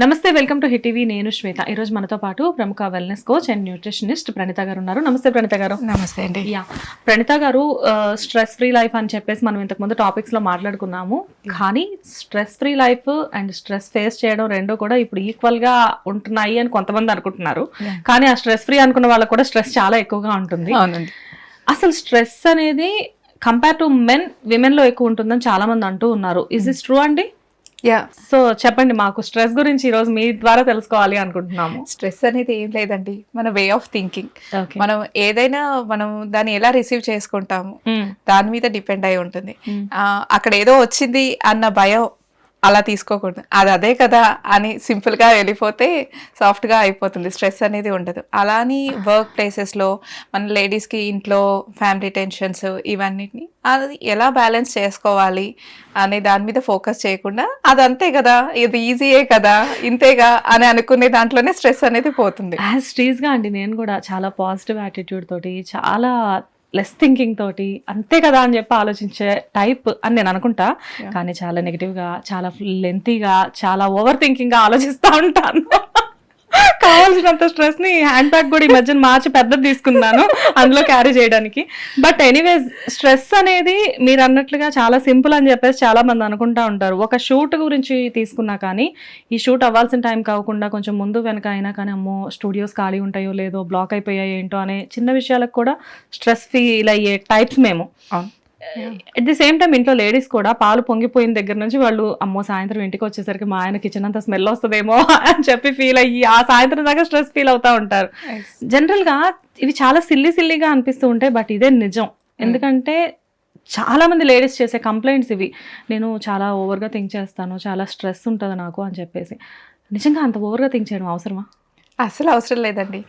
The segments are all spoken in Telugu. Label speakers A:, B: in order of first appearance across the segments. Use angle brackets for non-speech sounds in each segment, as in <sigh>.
A: నమస్తే వెల్కమ్ టు హిట్ టీవీ. నేను శ్వేత. ఈ రోజు మనతో పాటు ప్రముఖ wellness coach and nutritionist Pranitha గారు ఉన్నారు. నమస్తే ప్రణిత గారు.
B: నమస్తే అండి.
A: యా ప్రణిత గారు స్ట్రెస్ ఫ్రీ లైఫ్ అని చెప్పేసి మనం ఇంతకు ముందు టాపిక్స్లో మాట్లాడుకున్నాము. కానీ stress free life and stress face చేయడం రెండు కూడా ఇప్పుడు ఈక్వల్గా ఉంటున్నాయి అని కొంతమంది అనుకుంటున్నారు. కానీ ఆ స్ట్రెస్ ఫ్రీ అనుకున్న వాళ్ళకి కూడా స్ట్రెస్ చాలా ఎక్కువగా ఉంటుంది. అసలు స్ట్రెస్ అనేది కంపేర్ టు మెన్ విమెన్లో ఎక్కువ ఉంటుందని చాలా మంది అంటూ ఉన్నారు. ఇస్ ఇస్ ట్రూ అండి?
B: యా
A: సో చెప్పండి మాకు స్ట్రెస్ గురించి ఈ రోజు మీ ద్వారా తెలుసుకోవాలి అనుకుంటున్నాము.
B: స్ట్రెస్ అనేది ఏం లేదండి. మన వే ఆఫ్ థింకింగ్. మనం ఏదైనా మనం దాన్ని ఎలా రిసీవ్ చేసుకుంటాము దాని మీద డిపెండ్ అయి ఉంటుంది. ఆ, అక్కడ ఏదో వచ్చింది అన్న భయం అలా తీసుకోకూడదు. అది అదే కదా అని సింపుల్గా వెళ్ళిపోతే సాఫ్ట్గా అయిపోతుంది. స్ట్రెస్ అనేది ఉండదు. అలా అని వర్క్ ప్లేసెస్లో మన లేడీస్కి ఇంట్లో ఫ్యామిలీ టెన్షన్స్ ఇవన్నిటిని అది ఎలా బ్యాలెన్స్ చేసుకోవాలి అనే దాని మీద ఫోకస్ చేయకుండా అది అంతే కదా ఇది ఈజీయే కదా ఇంతేగా అని అనుకునే దాంట్లోనే స్ట్రెస్ అనేది పోతుంది.
A: యాజ్ స్టీజ్గా అండి నేను కూడా చాలా పాజిటివ్ యాటిట్యూడ్ తోటి చాలా లెస్ థింకింగ్ తోటి అంతే కదా అని చెప్పి ఆలోచించే టైప్ అని నేను అనుకుంటా. కానీ చాలా నెగిటివ్గా చాలా లెంతీగా చాలా ఓవర్ థింకింగ్గా ఆలోచిస్తూ ఉంటాను కావాల్సినంత స్ట్రెస్ని హ్యాండ్ బ్యాగ్ కూడా ఈ మధ్యన మార్చి పెద్దది తీసుకున్నాను అందులో క్యారీ చేయడానికి. బట్ ఎనీవేస్ స్ట్రెస్ అనేది మీరు అన్నట్లుగా చాలా సింపుల్ అని చెప్పేసి చాలా మంది అనుకుంటా ఉంటారు. ఒక షూట్ గురించి తీసుకున్నా కానీ ఈ షూట్ అవ్వాల్సిన టైం కాకుండా కొంచెం ముందు వెనక అయినా కానీ అమ్మో స్టూడియోస్ ఖాళీ ఉంటాయో లేదో బ్లాక్ అయిపోయాయో ఏంటో అనే చిన్న విషయాలకు కూడా స్ట్రెస్ ఫీల్ అయ్యే టైప్స్ మేము.
B: అవును.
A: అట్ ది సేమ్ టైం ఇంట్లో లేడీస్ కూడా పాలు పొంగిపోయిన దగ్గర నుంచి వాళ్ళు అమ్మో సాయంత్రం ఇంటికి వచ్చేసరికి మా ఆయన కిచెన్ అంతా స్మెల్ వస్తుందేమో అని చెప్పి ఫీల్ అయ్యి ఆ సాయంత్రం దాకా స్ట్రెస్ ఫీల్ అవుతా ఉంటారు. జనరల్గా ఇవి చాలా సిల్లి సిల్లిగా అనిపిస్తూ ఉంటాయి బట్ ఇదే నిజం. ఎందుకంటే చాలా మంది లేడీస్ చేసే కంప్లైంట్స్ ఇవి. నేను చాలా ఓవర్గా థింక్ చేస్తాను చాలా స్ట్రెస్ ఉంటుంది నాకు అని చెప్పేసి. నిజంగా అంత ఓవర్గా థింక్ చేయడం అవసరమా?
B: అసలు అవసరం లేదండి.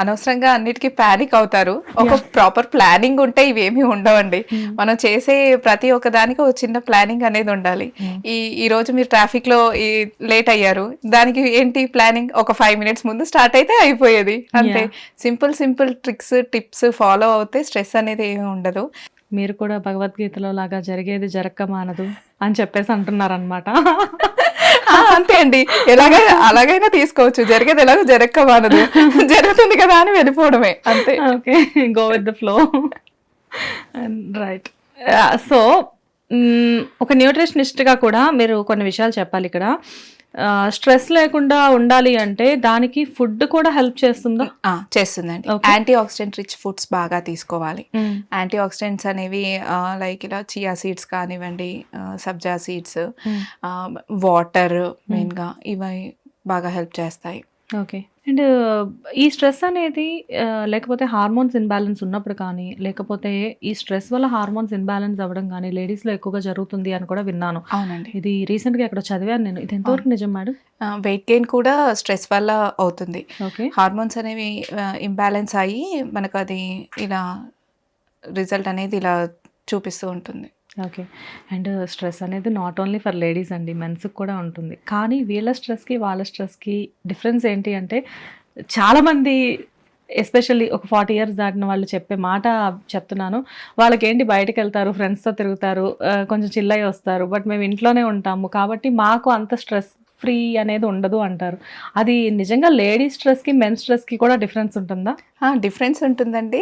B: అనవసరంగా అన్నిటికీ ప్యానిక్ అవుతారు. ఒక ప్రాపర్ ప్లానింగ్ ఉంటే ఇవేమీ ఉండవండి. మనం చేసే ప్రతి ఒక్క దానికి ఒక చిన్న ప్లానింగ్ అనేది ఉండాలి. ఈ ఈ రోజు మీరు ట్రాఫిక్లో ఈ లేట్ అయ్యారు. దానికి ఏంటి ప్లానింగ్ ఒక ఫైవ్ మినిట్స్ ముందు స్టార్ట్ అయితే అయిపోయేది. అంతే. Simple simple tricks tips follow అవుతే స్ట్రెస్ అనేది ఏమీ ఉండదు.
A: మీరు కూడా భగవద్గీతలో లాగా జరిగేది జరక్క మానదు అని చెప్పేసి అంటున్నారనమాట
B: అంతే అండి. ఎలాగైనా అలాగైనా తీసుకోవచ్చు. జరిగేది ఎలాగో జరక్క జరుగుతుంది కదా అని వెళ్ళిపోవడమే అంతే.
A: Okay. Go with the flow right so ఒక న్యూట్రిషనిస్ట్గా కూడా మీరు కొన్ని విషయాలు చెప్పాలి ఇక్కడ. స్ట్రెస్ లేకుండా ఉండాలి అంటే దానికి ఫుడ్ కూడా హెల్ప్ చేస్తుందా?
B: చేస్తుందండి. యాంటీ ఆక్సిడెంట్ రిచ్ ఫుడ్స్ బాగా తీసుకోవాలి. యాంటీ ఆక్సిడెంట్స్ అనేవి లైక్ ఇలా చియా సీడ్స్ కానివ్వండి సబ్జా సీడ్స్ వాటర్ మెయిన్గా ఇవి బాగా హెల్ప్ చేస్తాయి.
A: ఓకే అండ్ ఈ స్ట్రెస్ అనేది లేకపోతే హార్మోన్స్ ఇన్బ్యాలెన్స్ ఉన్నప్పుడు కానీ లేకపోతే ఈ స్ట్రెస్ వల్ల హార్మోన్స్ ఇన్బ్యాలెన్స్ అవ్వడం కానీ లేడీస్లో ఎక్కువగా జరుగుతుంది అని కూడా విన్నాను.
B: అవునండి.
A: ఇది రీసెంట్గా ఎక్కడ చదివాను నేను. ఇది ఎంతవరకు నిజం మేడం?
B: వెయిట్ గెయిన్ కూడా స్ట్రెస్ వల్ల అవుతుంది.
A: ఓకే.
B: హార్మోన్స్ అనేవి ఇంబ్యాలెన్స్ అయ్యి మనకు అది ఇలా రిజల్ట్ అనేది ఇలా చూపిస్తూ ఉంటుంది.
A: ఓకే. అండ్ స్ట్రెస్ అనేది నాట్ ఓన్లీ ఫర్ లేడీస్ అండి మెన్స్కి కూడా ఉంటుంది. కానీ వీళ్ళ స్ట్రెస్కి వాళ్ళ స్ట్రెస్కి డిఫరెన్స్ ఏంటి అంటే చాలామంది ఎస్పెషల్లీ ఒక ఫార్టీ ఇయర్స్ దాటిన వాళ్ళు చెప్పే మాట చెప్తున్నాను. వాళ్ళకి ఏంటి బయటకు వెళ్తారు ఫ్రెండ్స్తో తిరుగుతారు కొంచెం చిల్లై వస్తారు. బట్ మేము ఇంట్లోనే ఉంటాము. కాబట్టి మాకు అంత స్ట్రెస్ ఫ్రీ అనేది ఉండదు అంటారు. అది నిజంగా లేడీ స్ట్రెస్కి మెన్ స్ట్రెస్కి కూడా డిఫరెన్స్ ఉంటుందా?
B: డిఫరెన్స్ ఉంటుందండి.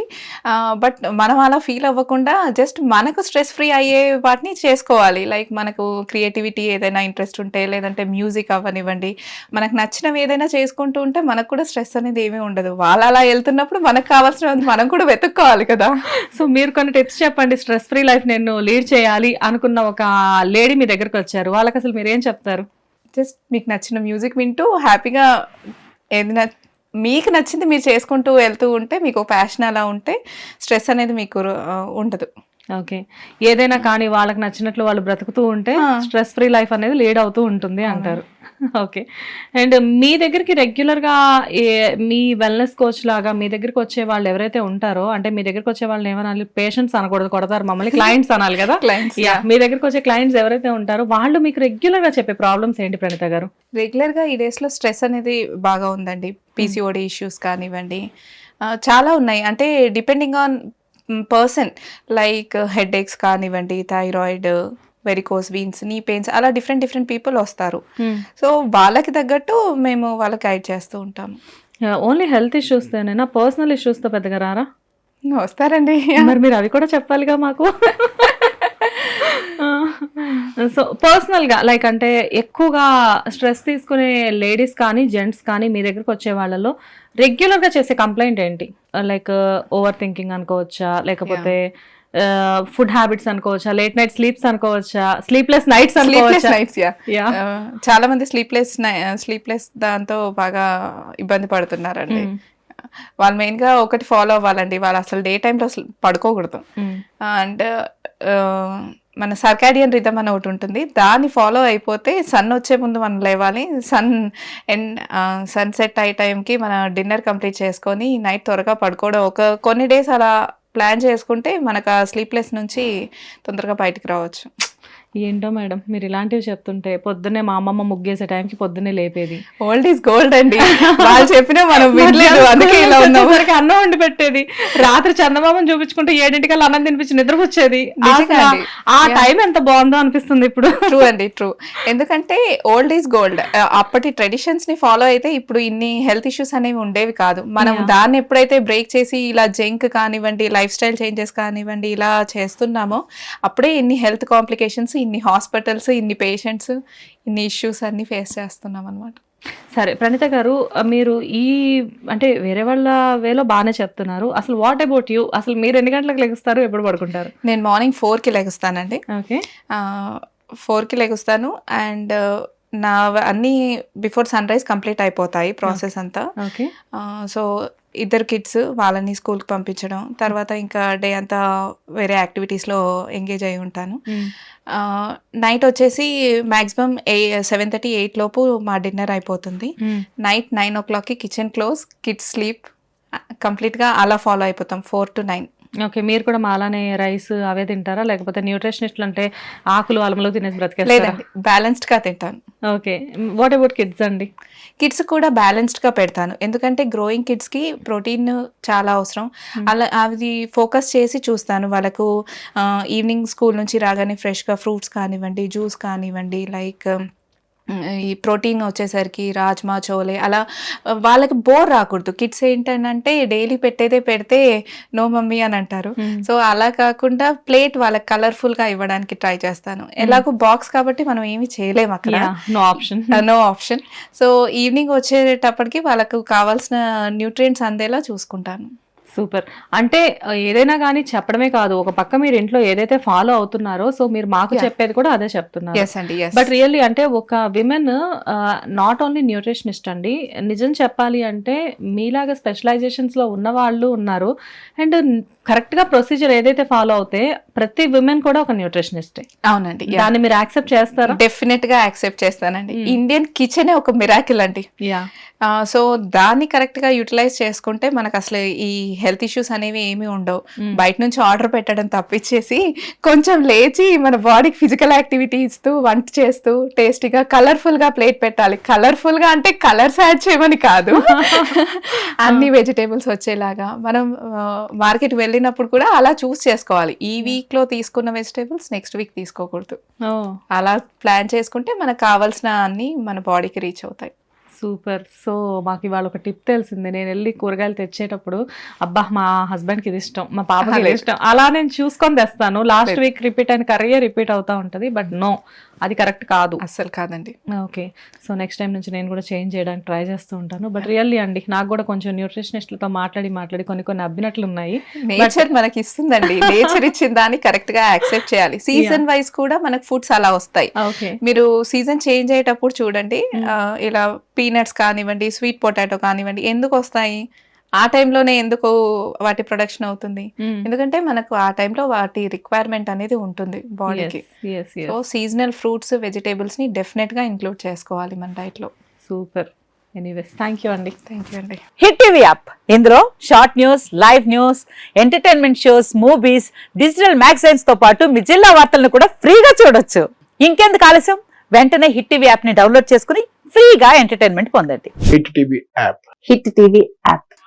B: బట్ మనం అలా ఫీల్ అవ్వకుండా జస్ట్ మనకు స్ట్రెస్ ఫ్రీ అయ్యే వాటిని చేసుకోవాలి. లైక్ మనకు క్రియేటివిటీ ఏదైనా ఇంట్రెస్ట్ ఉంటే లేదంటే మ్యూజిక్ అవ్వనివ్వండి. మనకు నచ్చినవి ఏదైనా చేసుకుంటూ ఉంటే మనకు కూడా స్ట్రెస్ అనేది ఏమీ ఉండదు. వాళ్ళు అలా వెళ్తున్నప్పుడు మనకు కావాల్సిన మనం కూడా వెతుక్కోవాలి కదా.
A: సో మీరు కొన్ని టిప్స్ చెప్పండి. స్ట్రెస్ ఫ్రీ లైఫ్ నేను లీడ్ చేయాలి అనుకున్న ఒక లేడీ మీ దగ్గరకు వచ్చారు. వాళ్ళకి అసలు మీరు ఏం చెప్తారు?
B: జస్ట్ మీకు నచ్చిన మ్యూజిక్ వింటూ హ్యాపీగా ఏదైనా మీకు నచ్చింది మీరు చేసుకుంటూ వెళ్తూ ఉంటే మీకు ప్యాషన్ అలా ఉంటే స్ట్రెస్ అనేది మీకు ఉండదు.
A: ఓకే. ఏదైనా కానీ వాళ్ళకి నచ్చినట్లు వాళ్ళు బ్రతుకుతూ ఉంటే. స్ట్రెస్ ఫ్రీ లైఫ్ అనేది లీడ్ అవుతూ ఉంటుంది అంటారు. ఓకే. అండ్ మీ దగ్గరికి రెగ్యులర్గా ఏ- మీ వెల్నెస్ కోచ్ లాగా మీ దగ్గరికి వచ్చే వాళ్ళు ఎవరైతే ఉంటారో అంటే మీ దగ్గరికి వచ్చే వాళ్ళని ఏమనాలి? పేషెంట్స్ అనకూడదు కొడతారు. మమ్మల్ని క్లయింట్స్ అనాలి కదా? <laughs>
B: క్లయింట్స్
A: యా మీ దగ్గరికి వచ్చే క్లయింట్స్ ఎవరైతే ఉంటారో వాళ్ళు మీకు రెగ్యులర్గా చెప్పే ప్రాబ్లమ్స్ ఏంటి ప్రణిత గారు?
B: రెగ్యులర్గా ఈ డేస్లో స్ట్రెస్ అనేది బాగా ఉందండి. పీసీఓడి ఇష్యూస్ కానివ్వండి. చాలా ఉన్నాయి. అంటే depending on person like headaches కానివ్వండి thyroid varicose veins knee pains అలా డిఫరెంట్ డిఫరెంట్ పీపుల్ వస్తారు. సో వాళ్ళకి తగ్గట్టు మేము వాళ్ళకి గైడ్ చేస్తూ ఉంటాము.
A: ఓన్లీ హెల్త్ ఇష్యూస్ తోనేనా పర్సనల్ ఇష్యూస్తో పెద్దగా రారా?
B: వస్తారండి.
A: మరి మీరు అవి కూడా చెప్పాలిగా మాకు? సో పర్సనల్గా లైక్ అంటే ఎక్కువగా స్ట్రెస్ తీసుకునే లేడీస్ కానీ జెంట్స్ కానీ మీ దగ్గరకు వచ్చే వాళ్ళలో రెగ్యులర్గా చేసే కంప్లైంట్ ఏంటి? లైక్ ఓవర్ థింకింగ్ అనుకోవచ్చా? లేకపోతే ఫుడ్ హ్యాబిట్స్ అనుకోవచ్చా? లేట్ నైట్ స్లీప్స్ అనుకోవచ్చా? Sleepless nights
B: sleepless nights yeah. చాలా మంది స్లీప్లెస్ స్లీప్లెస్ దాంతో బాగా ఇబ్బంది పడుతున్నారండి.
A: Mm.
B: వాళ్ళు మెయిన్గా ఒకటి ఫాలో అవ్వాలండి. వాళ్ళు అసలు డే టైంలో పడుకోకూడదు. అండ్ మన సర్కాడియన్ రిథం అని ఒకటి ఉంటుంది. దాన్ని ఫాలో అయిపోతే సన్ వచ్చే ముందు మనం లేవాలి. సన్ అండ్ సన్సెట్ అయ్యే టైంకి మన డిన్నర్ కంప్లీట్ చేసుకొని నైట్ త్వరగా పడుకోవడం ఒక కొన్ని డేస్ అలా ప్లాన్ చేసుకుంటే మనకు ఆ స్లీప్లెస్ నుంచి తొందరగా బయటికి రావచ్చు.
A: ఏంటో మేడం మీరు ఇలాంటివి చెప్తుంటే పొద్దున్నే మా అమ్మమ్మ ముగ్గేసే టైంకి పొద్దున్నే లేపేది.
B: ఓల్డ్ ఈజ్ గోల్డ్ అండి. వాళ్ళు చెప్పినా మనం <laughs> వినలేదు అందుకే ఇలా ఉన్నాము.
A: వచ్చేసరికి అన్నం వండి పెట్టేది. రాత్రి చందమామని చూపించుకుంటే ఏడింటికల్లా అన్నం తినిపించి నిద్ర వచ్చేది. ఆ టైం ఎంత బాగుందో అనిపిస్తుంది ఇప్పుడు.
B: ట్రూ అండి ట్రూ ఎందుకంటే ఓల్డ్ ఈజ్ గోల్డ్ అప్పటి ట్రెడిషన్స్ని ఫాలో అయితే ఇప్పుడు ఇన్ని హెల్త్ ఇష్యూస్ అనేవి ఉండేవి కాదు. మనం. దాన్ని ఎప్పుడైతే బ్రేక్ చేసి ఇలా జంక్ కానివ్వండి లైఫ్ స్టైల్ చేంజెస్ కానివ్వండి ఇలా చేస్తున్నామో అప్పుడే ఇన్ని హెల్త్ కాంప్లికేషన్స్ ఇన్ని హాస్పిటల్స్ ఇన్ని పేషెంట్స్ ఇన్ని ఇష్యూస్ అన్ని ఫేస్ చేస్తున్నాం అనమాట
A: సరే ప్రణీత గారు మీరు ఈ అంటే వేరే వాళ్ళ వేలో బాగానే చెప్తున్నారు. అసలు వాట్ అబౌట్ యూ అసలు మీరు ఎన్ని గంటలకు లెగుస్తారు? ఎప్పుడు పడుకుంటారు?
B: నేను మార్నింగ్ ఫోర్కి లెగుస్తానండి.
A: ఓకే.
B: ఫోర్కి లెగుస్తాను. అండ్ నా అన్ని బిఫోర్ సన్ రైజ్ కంప్లీట్ అయిపోతాయి ప్రాసెస్ అంతా.
A: ఓకే.
B: సో ఇద్దరు కిడ్స్ వాళ్ళని స్కూల్కి పంపించడం తర్వాత ఇంకా డే అంతా వేరే యాక్టివిటీస్లో ఎంగేజ్ అయి ఉంటాను. నైట్ వచ్చేసి maximum a seven thirty eight లోపు మా డిన్నర్ అయిపోతుంది. నైట్ నైన్ ఓ క్లాక్కి కిచెన్ క్లోజ్ కిడ్స్ స్లీప్ కంప్లీట్గా అలా ఫాలో అయిపోతాం ఫోర్ టు నైన్
A: ఓకే మీరు కూడా మాలానే రైస్ అవే తింటారా? లేకపోతే న్యూట్రిషనిస్ట్లు అంటే ఆకులు అలములు తినేసి బ్రతికేస్తారా?
B: లేదండి బ్యాలెన్స్డ్గా తింటాను.
A: ఓకే వాట్ అబౌట్ కిడ్స్ అండి?
B: కిడ్స్ కూడా బ్యాలెన్స్డ్గా పెడతాను. ఎందుకంటే గ్రోయింగ్ కిడ్స్కి ప్రోటీన్ చాలా అవసరం. అలా అది ఫోకస్ చేసి చూస్తాను. వాళ్ళకు ఈవినింగ్ స్కూల్ నుంచి రాగానే ఫ్రెష్గా ఫ్రూట్స్ కానివ్వండి జ్యూస్ కానివ్వండి లైక్ ఈ ప్రోటీన్ వచ్చేసరికి రాజ్మా చోలే అలా వాళ్ళకి బోర్ రాకూడదు. కిడ్స్ ఏంటంటే డైలీ పెట్టేదే పెడితే నో మమ్మీ అని అంటారు. సో అలా కాకుండా ప్లేట్ వాళ్ళకి కలర్ఫుల్గా ఇవ్వడానికి ట్రై చేస్తాను. ఎలాగో బాక్స్ కాబట్టి మనం ఏమి చేయలేము అక్కడ.
A: No option.
B: No option. So evening వచ్చేటప్పటికి వాళ్ళకు కావాల్సిన న్యూట్రియంట్స్ అందేలా చూసుకుంటాను.
A: సూపర్. అంటే ఏదైనా కానీ చెప్పడమే కాదు. ఒక పక్క మీరు ఇంట్లో ఏదైతే ఫాలో అవుతున్నారో సో మీరు మాకు. చెప్పేది కూడా అదే చెప్తున్నారు. బట్ రియల్లీ అంటే ఒక విమెన్ నాట్ ఓన్లీ న్యూట్రిషనిస్ట్ అండి. నిజం చెప్పాలి అంటే మీలాగా స్పెషలైజేషన్స్లో ఉన్న వాళ్ళు ఉన్నారు. అండ్ కరెక్ట్గా ప్రొసీజర్ ఏదైతే ఫాలో అవుతే ప్రతి విమెన్ కూడా ఒక న్యూట్రిషనిస్టే.
B: అవునండి
A: దాన్ని మీరు యాక్సెప్ట్ చేస్తారా?
B: డెఫినెట్గా యాక్సెప్ట్ చేస్తానండి. ఇండియన్ కిచెనే ఒక మిరాకిల్ అండి.
A: యా
B: సో దాన్ని కరెక్ట్గా యూటిలైజ్ చేసుకుంటే మనకు అసలు ఈ హెల్త్ ఇష్యూస్ అనేవి ఏమీ ఉండవు. బయట నుంచి ఆర్డర్ పెట్టడం తప్పించేసి కొంచెం లేచి మన బాడీకి ఫిజికల్ యాక్టివిటీ ఇస్తూ వంట చేస్తూ టేస్టీగా కలర్ఫుల్గా ప్లేట్ పెట్టాలి. కలర్ఫుల్గా అంటే కలర్స్ యాడ్ చేయమని కాదు. <laughs> అన్ని వెజిటేబుల్స్ వచ్చేలాగా మనం మార్కెట్ వెళ్ళినప్పుడు కూడా అలా చూస్ చేసుకోవాలి. ఈ వీక్లో తీసుకున్న వెజిటేబుల్స్ నెక్స్ట్ వీక్ తీసుకోకూడదు. అలా ప్లాన్ చేసుకుంటే మనకు కావాల్సిన అన్ని మన బాడీకి రీచ్ అవుతాయి.
A: సూపర్ సో మాకు ఇవాళ ఒక టిప్ తెలిసింది నేను వెళ్ళి కూరగాయలు తెచ్చేటప్పుడు అబ్బా మా హస్బెండ్కి ఇది ఇష్టం మా పాపకి ఇది. ఇష్టం అలా నేను చూసుకొని తెస్తాను లాస్ట్. వీక్ రిపీట్ అయిన కర్రీ రిపీట్ అవుతా ఉంటది బట్ నో అది కరెక్ట్ కాదు.
B: అస్సలు కాదండి.
A: ఓకే. సో నెక్స్ట్ టైం నుంచి నేను కూడా చేంజ్ చేయడానికి ట్రై చేస్తూ ఉంటాను. బట్ రియల్లీ అండి నాకు కూడా కొంచెం న్యూట్రిషనిస్ట్లతో మాట్లాడి మాట్లాడి కొన్ని కొన్ని అబ్బినట్లు ఉన్నాయి.
B: నేచర్ మనకి ఇస్తుందండి. <laughs> నేచర్ ఇచ్చిన దాన్ని కరెక్ట్గా యాక్సెప్ట్ చేయాలి. సీజన్ వైజ్ కూడా మనకు ఫుడ్స్ అలా వస్తాయి.
A: ఓకే.
B: మీరు సీజన్ చేంజ్ అయ్యేటప్పుడు చూడండి ఆ, ఇలా పీనట్స్ కానివ్వండి స్వీట్ పొటాటో కానివ్వండి ఎందుకు వస్తాయి? ఆ టైంలోనే ఎందుకు వాటి ప్రొడక్షన్ అవుతుంది? ఎందుకంటే మనకు ఆ టైంలో వాటి రిక్వైర్మెంట్ అనేది ఉంటుంది బాడీకి. సో సీజనల్ ఫ్రూట్స్ వెజిటేబుల్స్ని డెఫినెట్గా ఇంక్లూడ్ చేసుకోవాలి మన డైట్లో
A: సూపర్ ఎనీవేస్ థ్యాంక్ యూ అండి
B: థ్యాంక్ యూ అండి
C: హిట్ టీవీ యాప్ ఇందులో short news live news entertainment shows movies digital మ్యాగజైన్స్తో పాటు మీ జిల్లా వార్తలను కూడా ఫ్రీగా చూడొచ్చు. ఇంకెందుకు ఆలస్యం? వెంటనే హిట్ టీవీ యాప్ని డౌన్లోడ్ చేసుకుని ఫ్రీగా ఎంటర్టైన్మెంట్ పొందండి.
D: Hit TV app
C: hit TV app